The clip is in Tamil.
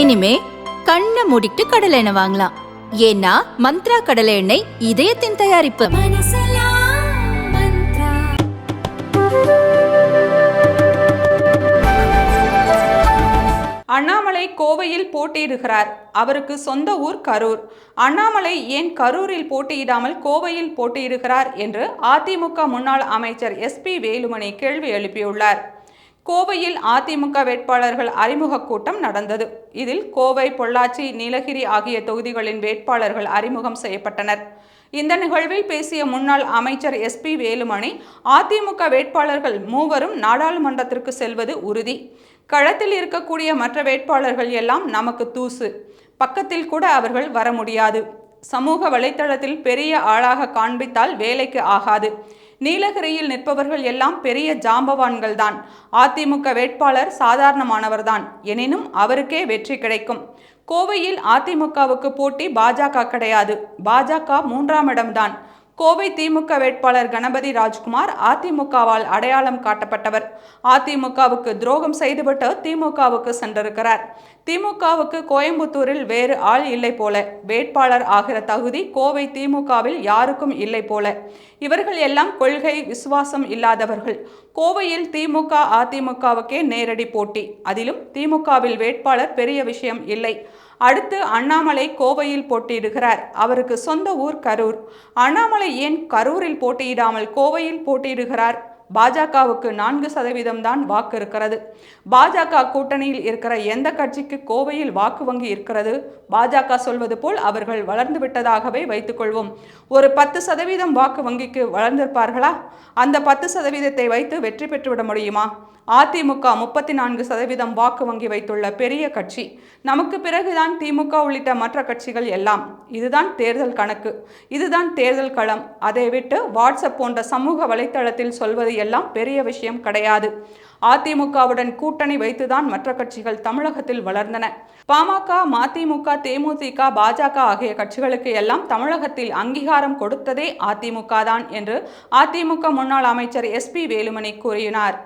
இனிமே கண்ணை மூடிட்டு கடலை எண்ணெய் வாங்கலாம். ஏன்னா மந்த்ரா கடலை எண்ணெய் இதயத்தின் தயாரிப்பு. அண்ணாமலை கோவையில் போட்டியிடுகிறார். அவருக்கு சொந்த ஊர் கரூர். அண்ணாமலை ஏன் கரூரில் போட்டியிடாமல் கோவையில் போட்டியிடுகிறார் என்று அதிமுக முன்னாள் அமைச்சர் எஸ்பி வேலுமணி கேள்வி எழுப்பியுள்ளார். கோவையில் அதிமுக வேட்பாளர்கள் அறிமுக கூட்டம் நடந்தது. இதில் கோவை பொள்ளாச்சி நீலகிரி ஆகிய தொகுதிகளின் வேட்பாளர்கள் அறிமுகம் செய்யப்பட்டனர். இந்த நிகழ்வில் பேசிய முன்னாள் அமைச்சர் எஸ்பி வேலுமணி அதிமுக வேட்பாளர்கள் மூவரும் நாடாளுமன்றத்திற்கு செல்வது உறுதி. களத்தில் இருக்கக்கூடிய மற்ற வேட்பாளர்கள் எல்லாம் நமக்கு தூசு. பக்கத்தில் கூட அவர்கள் வர முடியாது. சமூக வலைத்தளத்தில் பெரிய ஆளாக காண்பித்தால் வேலைக்கு ஆகாது. நீலகிரியில் நிற்பவர்கள் எல்லாம் பெரிய ஜாம்பவான்கள் தான் அதிமுக வேட்பாளர் சாதாரணமானவர்தான். எனினும் அவருக்கே வெற்றி கிடைக்கும். கோவையில் அதிமுகவுக்கு போட்டி பாஜக கிடையாது. பாஜக மூன்றாம் இடம்தான். கோவை திமுக வேட்பாளர் கணபதி ராஜ்குமார் அதிமுகவால் அடையாளம் காட்டப்பட்டவர். அதிமுகவுக்கு துரோகம் செய்துவிட்டு திமுகவுக்கு சென்றிருக்கிறார். திமுகவுக்கு கோயம்புத்தூரில் வேறு ஆள் இல்லை போல. வேட்பாளர் ஆகிற தகுதி கோவை திமுகவில் யாருக்கும் இல்லை போல. இவர்கள் எல்லாம் கொள்கை விசுவாசம் இல்லாதவர்கள். கோவையில் திமுக அதிமுகவுக்கே நேரடி போட்டி. அதிலும் திமுகவில் வேட்பாளர் பெரிய விஷயம் இல்லை. அடுத்து அண்ணாமலை கோவையில் போட்டியிடுகிறார். அவருக்கு சொந்த ஊர் கரூர். அண்ணாமலை ஏன் கரூரில் போட்டியிடாமல் கோவையில் போட்டியிடுகிறார்? பாஜகவுக்கு நான்கு சதவீதம் தான் வாக்கு இருக்கிறது. பாஜக கூட்டணியில் இருக்கிற எந்த கட்சிக்கு கோவையில் வாக்கு வங்கி இருக்கிறது? பாஜக சொல்வது போல் அவர்கள் வளர்ந்து விட்டதாகவே வைத்துக்கொள்வோம் ஒரு பத்து சதவீதம் வாக்கு வங்கிக்கு வளர்ந்திருப்பார்களா? அந்த பத்து சதவீதத்தை வைத்து வெற்றி பெற்றுவிட முடியுமா? அதிமுக முப்பத்தி நான்கு சதவீதம் வாக்கு வங்கி வைத்துள்ள பெரிய கட்சி. நமக்கு பிறகுதான் திமுக உள்ளிட்ட மற்ற கட்சிகள் எல்லாம். இதுதான் தேர்தல் கணக்கு. இதுதான் தேர்தல் களம். அதை விட்டு வாட்ஸ்அப் போன்ற சமூக வலைத்தளத்தில் சொல்வது எல்லாம் பெரிய விஷயம் கிடையாது. அதிமுகவுடன் கூட்டணி வைத்துதான் மற்ற கட்சிகள் தமிழகத்தில் வளர்ந்தன. பாமக மதிமுக தேமுதிக பாஜக ஆகிய கட்சிகளுக்கு எல்லாம் தமிழகத்தில் அங்கீகாரம் கொடுத்ததே அதிமுக தான் என்று அதிமுக முன்னாள் அமைச்சர் எஸ் பி வேலுமணி கூறினார்.